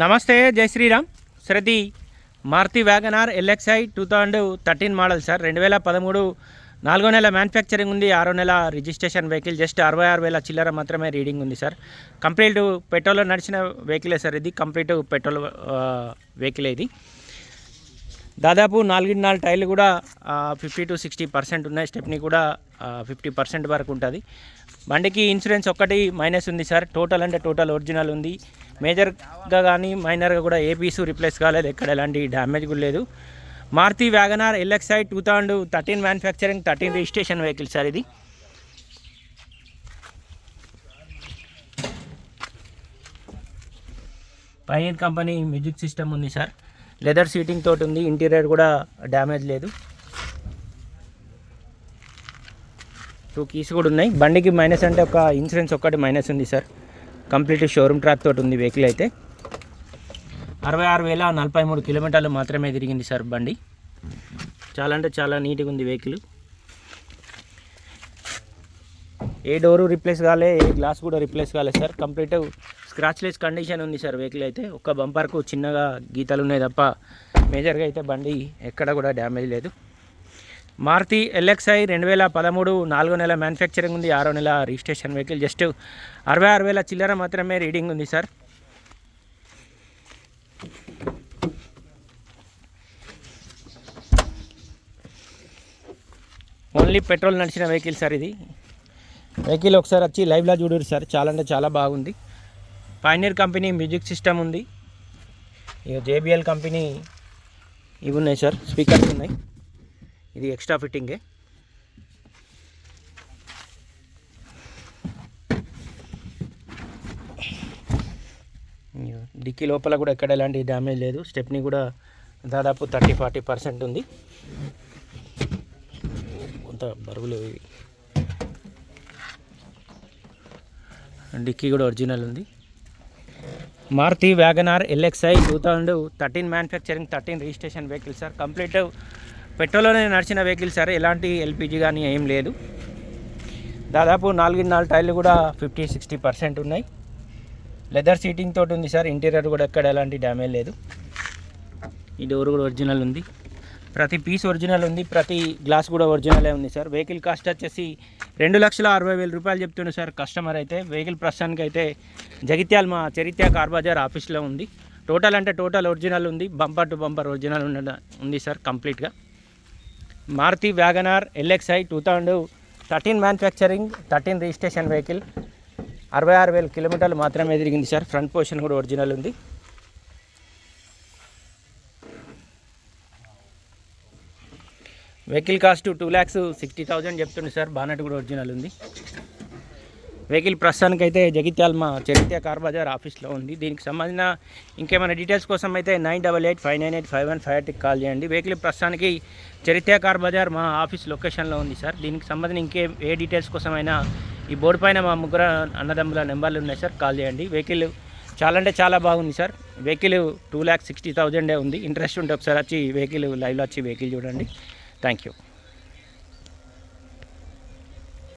నమస్తే జై Sriram. శ్రతి Maruti WagonR LXI two thousand thirteen model sir. రెండు వేల పదమూడు నాలుగో నెల మ్యానుఫ్యాక్చరింగ్ ఉంది. ఆరో నెల రిజిస్ట్రేషన్ వెహికల్ జస్ట్ అరవై ఆరు వేల చిల్లర మాత్రమే రీడింగ్ ఉంది సార్. కంప్లీట్ పెట్రోల్ నడిచిన వెహికలే సార్ ఇది. కంప్లీట్ పెట్రోల్ వెహికల్ ఇది. దాదాపు నాలుగు నాలుగు టైర్లు కూడా ఫిఫ్టీ టు సిక్స్టీ పర్సెంట్ ఉన్నాయి. స్టెప్ని కూడా ఫిఫ్టీ పర్సెంట్ వరకు ఉంటుంది. బండికి ఇన్సూరెన్స్ ఒక్కటి మైనస్ ఉంది సార్. టోటల్ అంటే టోటల్ ఒరిజినల్ ఉంది. మేజర్గా కానీ మైనర్గా కూడా ఏ పీసు రిప్లేస్ కాలేదు. ఎక్కడ ఎలాంటి డ్యామేజ్ కూడా లేదు. Maruti WagonR LXI two thousand thirteen manufacturing thirteen registration vehicle sir ఇది. పైన కంపెనీ మ్యూజిక్ సిస్టమ్ ఉంది సార్. లెదర్ సీటింగ్ తోటి ఉంది. ఇంటీరియర్ కూడా డ్యామేజ్ లేదు. టూ కీస్ కూడా ఉన్నాయి. బండికి మైనస్ అంటే ఒక ఇన్సూరెన్స్ ఒక్కటి మైనస్ ఉంది సార్ కంప్లీట్ షోరూమ్ ట్రాక్ తోటి ఉంది వెహికల్ అయితే. అరవై ఆరు వేల నలభై మూడు కిలోమీటర్లు మాత్రమే తిరిగింది సార్ బండి. చాలా అంటే చాలా నీట్గా ఉంది వెహికల్ ఏ డోరు రిప్లేస్ కాలే ఏ గ్లాస్ కూడా రిప్లేస్ కాలేదు సార్ కంప్లీట్ స్క్రాచ్లెస్ కండిషన్ ఉంది సార్ వెహికల్ అయితే. ఒక్క బంపర్కు చిన్నగా గీతలు ఉన్నాయి తప్ప మేజర్గా అయితే బండి ఎక్కడ కూడా డ్యామేజ్ లేదు. మారుతి ఎల్ఎక్స్ఐ రెండు వేల పదమూడు నాలుగో నెల మ్యానుఫ్యాక్చరింగ్ ఉంది ఆరో నెల రిజిస్ట్రేషన్ వెహికల్. జస్ట్ అరవై ఆరు వేల చిల్లర మాత్రమే రీడింగ్ ఉంది సార్. ఓన్లీ పెట్రోల్ నడిచిన వెహికల్ సార్ ఇది. వెహికల్ ఒకసారి వచ్చి లైవ్లా చూడరు సార్. చాలా అంటే చాలా బాగుంది. పైనీర్ కంపెనీ మ్యూజిక్ సిస్టమ్ ఉంది. ఇక జేబిఎల్ కంపెనీ ఇవి ఉన్నాయి సార్. స్పీకర్స్ ఉన్నాయి. ఇది ఎక్స్ట్రా ఫిట్టింగే. డిక్కీ లోపల కూడా ఎక్కడ ఎలాంటి డ్యామేజ్ లేదు. స్టెప్ని కూడా దాదాపు థర్టీ ఫార్టీ పర్సెంట్ ఉంది. కొంత బరువులు ఇవి. డిక్కీ కూడా ఒరిజినల్ ఉంది. Maruti WagonR LXI two thousand thirteen manufacturing thirteen registration vehicle sir. Complete పెట్రోల్లోనే నడిచిన వెహికల్ సార్ ఎలాంటి ఎల్పిజి కానీ ఏం లేదు. దాదాపు నాలుగు నాలుగు టైర్లు కూడా ఫిఫ్టీ సిక్స్టీ పర్సెంట్ ఉన్నాయి. లెదర్ సీటింగ్ తోటి ఉంది సార్ ఇంటీరియర్ కూడా ఎక్కడ ఎలాంటి డ్యామేజ్ లేదు. ఈ డోర్ కూడా ఒరిజినల్ ఉంది. ప్రతి పీస్ ఒరిజినల్ ఉంది ప్రతి గ్లాస్ కూడా ఒరిజినలే ఉంది సార్. వెహికల్ కాస్ట్ వచ్చేసి రెండు లక్షల అరవై వేల రూపాయలు చెప్తుండే సార్ కస్టమర్ అయితే. వెహికల్ ప్రస్తుతానికి అయితే జగిత్యాల మా చరిత్ర కార్ బజార్ ఆఫీస్లో ఉంది. టోటల్ అంటే టోటల్ ఒరిజినల్ ఉంది బంపర్ టు బంపర్ ఒరిజినల్ ఉన్న ఉంది సార్ కంప్లీట్గా. Maruti WagonR LXI two thousand thirteen manufacturing thirteen registration vehicle. అరవై ఆరు వేల కిలోమీటర్లు మాత్రమే తిరిగింది సార్. ఫ్రంట్ పొజిషన్ కూడా ఒరిజినల్ ఉంది. Vehicle cost two lakhs sixty thousand చెప్తుంది సార్. బానట్ కూడా ఒరిజినల్ ఉంది. వెహికల్ ప్రస్తుతానికి అయితే జగిత్యాల మా చరిత్ర కార్ బజార్ ఆఫీస్లో ఉంది. దీనికి సంబంధించిన ఇంకేమైనా డీటెయిల్స్ కోసం అయితే nine double eight five nine eight five one five ఎయిట్కి కాల్ చేయండి. వెహికల్ ప్రస్తుతానికి చరిత్ర కార్ బజార్ మా ఆఫీస్ లొకేషన్లో ఉంది సార్. దీనికి సంబంధించిన ఇంకే ఏ డీటెయిల్స్ కోసమైనా ఈ బోర్డు పైన మా ముగ్గురు అన్నదమ్ముల నెంబర్లు ఉన్నాయి సార్. కాల్ చేయండి. వెహికల్ చాలా అంటే చాలా బాగుంది sir. Vehicle two lakh sixty థౌజండే ఉంది. ఇంట్రెస్ట్ ఉంటే ఒకసారి వచ్చి వెహికల్ లైవ్లో వచ్చి వెహికల్ చూడండి. Thank you.